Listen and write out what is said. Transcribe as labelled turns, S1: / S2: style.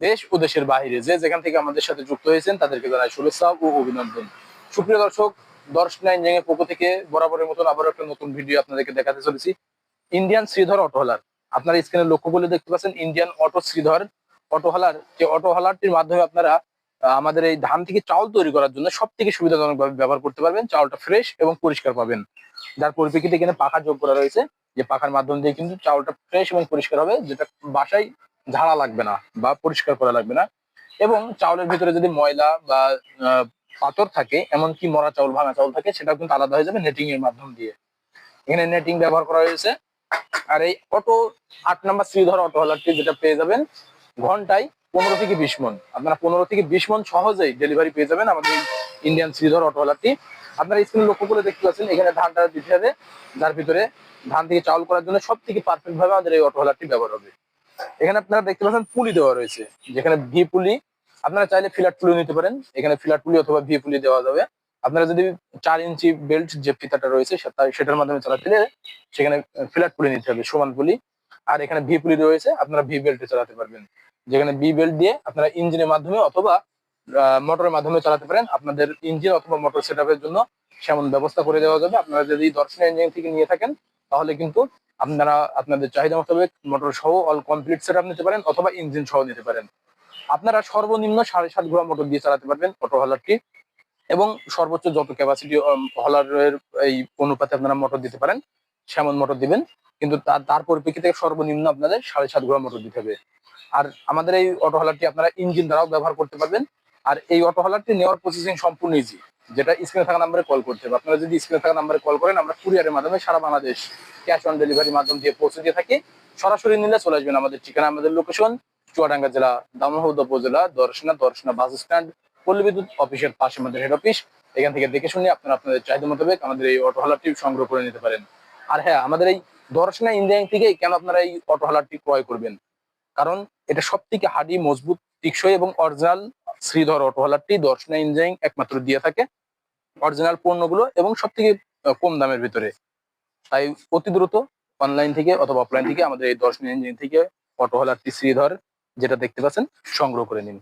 S1: দেশ ও দেশের বাইরে যে যেখান থেকে আমাদের সাথে যুক্ত হয়েছেন, তাদেরকে জানাই শুভেচ্ছা ও অভিনন্দন। সুপ্রিয় দর্শক দর্শক নাইন জেঙে পক্ষ থেকে বরাবরের মতন আবার একটা নতুন ভিডিও আপনাদেরকে দেখাতে চলেছি। ইন্ডিয়ান শ্রীধর অটোহলার আপনারা স্ক্রিনে লক্ষ্য করলে দেখতে পাচ্ছেন ইন্ডিয়ান অটো শ্রীধর অটোহলার যে অটোহলারটির মাধ্যমে আপনারা আমাদের এই ধান থেকে চাউল তৈরি করার জন্য সব থেকে সুবিধাজনক ভাবে ব্যবহার করতে পারবেন। চাউলটা ফ্রেশ এবং পরিষ্কার পাবেন। যার পরিপ্রেক্ষিতে এখানে পাখা যোগ করা রয়েছে। যে পাখার মাধ্যম দিয়ে কিন্তু চাউলটা ফ্রেশ এবং পরিষ্কার হবে, যেটা বাসায় ঝাড়া লাগবে না বা পরিষ্কার করা লাগবে না। এবং চাউলের ভিতরে যদি ময়লা বা পাথর থাকে, এমনকি মরা চাউল, ভাঙা চাউল থাকে সেটা কিন্তু আলাদা হয়ে যাবে নেটিং এর মাধ্যম দিয়ে। এখানে নেটিং ব্যবহার করা হয়েছে। আর এই অটো, আট নাম্বার শ্রীধর অটো হলারটি যেটা পেয়ে যাবেন ঘন্টায় পনেরো থেকে বিশ মন। আপনারা পনেরো থেকে বিশ মন সহজেই ডেলিভারি পেয়ে যাবেন আমাদের ইন্ডিয়ান শ্রীধর অটো হলারটি। আপনারা স্ক্রিনে লক্ষ্য করে দেখতে পাচ্ছেন, এখানে ধানটা দিতে হবে। যার ভিতরে ধান থেকে চাউল করার জন্য সব থেকে পারফেক্ট ভাবে আমাদের এই অটো হলারটি ব্যবহার হবে। এখানে আপনারা দেখতে পাচ্ছেন পুলি দেওয়া রয়েছে, যেখানে ভি পুলি। আপনারা চাইলে ফিলার পুলি নিতে পারেন। এখানে ফিলার পুলি অথবা ভি পুলি দেওয়া যাবে। আপনারা যদি চার ইঞ্চি বেল্ট যে ফিতাটা রয়েছে সেটার মাধ্যমে চালাতে সেখানে ফিলার পুলি নিতে হবে, সমান পুলি। আর এখানে ভি পুলি রয়েছে, আপনারা ভি বেল্টে চালাতে পারবেন। যেখানে বি বেল্ট দিয়ে আপনারা ইঞ্জিনের মাধ্যমে অথবা মোটরের মাধ্যমে চালাতে পারেন। আপনাদের ইঞ্জিন অথবা মোটর সেট জন্য সেমন ব্যবস্থা করে দেওয়া যাবে। আপনারা যদি দর্শন ইঞ্জিন থেকে নিয়ে থাকেন, তাহলে কিন্তু আপনারা আপনাদের চাহিদা মোতাবেক মোটর সহ অল কমপ্লিট সেট নিতে পারেন অথবা ইঞ্জিন সহ নিতে পারেন। আপনারা সর্বনিম্ন সাড়ে সাত ঘোড়া মোটর দিয়ে চালাতে পারবেন অটো হলারটি এবং সর্বোচ্চ যত ক্যাপাসিটি হলারের এই অনুপাতে আপনারা মোটর দিতে পারেন, সেমন মোটর দিবেন। কিন্তু তার তার পরিপ্রেক্ষিতে সর্বনিম্ন আপনাদের সাড়ে সাত ঘোড়া মোটর দিতে হবে। আর আমাদের এই অটো হলারটি আপনারা ইঞ্জিন দ্বারাও ব্যবহার করতে পারবেন। আর এই অটো হলারটি নেওয়ার প্রসেসিং সম্পূর্ণ ইজি যেটা স্ক্রিনে থাকা নাম্বারে কল করতে হবে। আপনারা যদি স্ক্রিনে থাকা নাম্বারে কল করেন, আমরা কুরিয়ারের মাধ্যমে সারা বাংলাদেশ ক্যাশ অন ডেলিভারি মাধ্যম দিয়ে পৌঁছে দিয়ে থাকি। সরাসরি নিলে চলে আসবেন আমাদের ঠিকানা, আমাদের লোকেশন চুয়াডাঙ্গা জেলা দামোহদ উপজেলা দর্শনা দর্শনা বাস স্ট্যান্ড পল্লী বিদ্যুৎ অফিসের পাশে আমাদের হেড অফিস এখান থেকে দেখে শুনে আপনারা আপনাদের চাহিদা মোতাবেক আমাদের এই অটো হলারটি সংগ্রহ করে নিতে পারেন। আর হ্যাঁ আমাদের এই দর্শনা ইঞ্জিনিয়ারিং থেকে কেন আপনারা এই অটো হলারটি ক্রয় করবেন? কারণ এটা সব থেকে হাডি মজবুত, টিকসই এবং অরিজিনাল শ্রীধর অটো হলারটি দর্শনা ইঞ্জিনিয়ারিং একমাত্র দিয়ে থাকে অরিজিনাল পণ্যগুলো এবং সব থেকে কম দামের ভিতরে। তাই অতি দ্রুত অনলাইন থেকে অথবা অফলাইন থেকে আমাদের এই দর্শনা ইঞ্জিনিয়ারিং থেকে অটো হলারটি শ্রীধর, যেটা দেখতে পাচ্ছেন, সংগ্রহ করে নিন।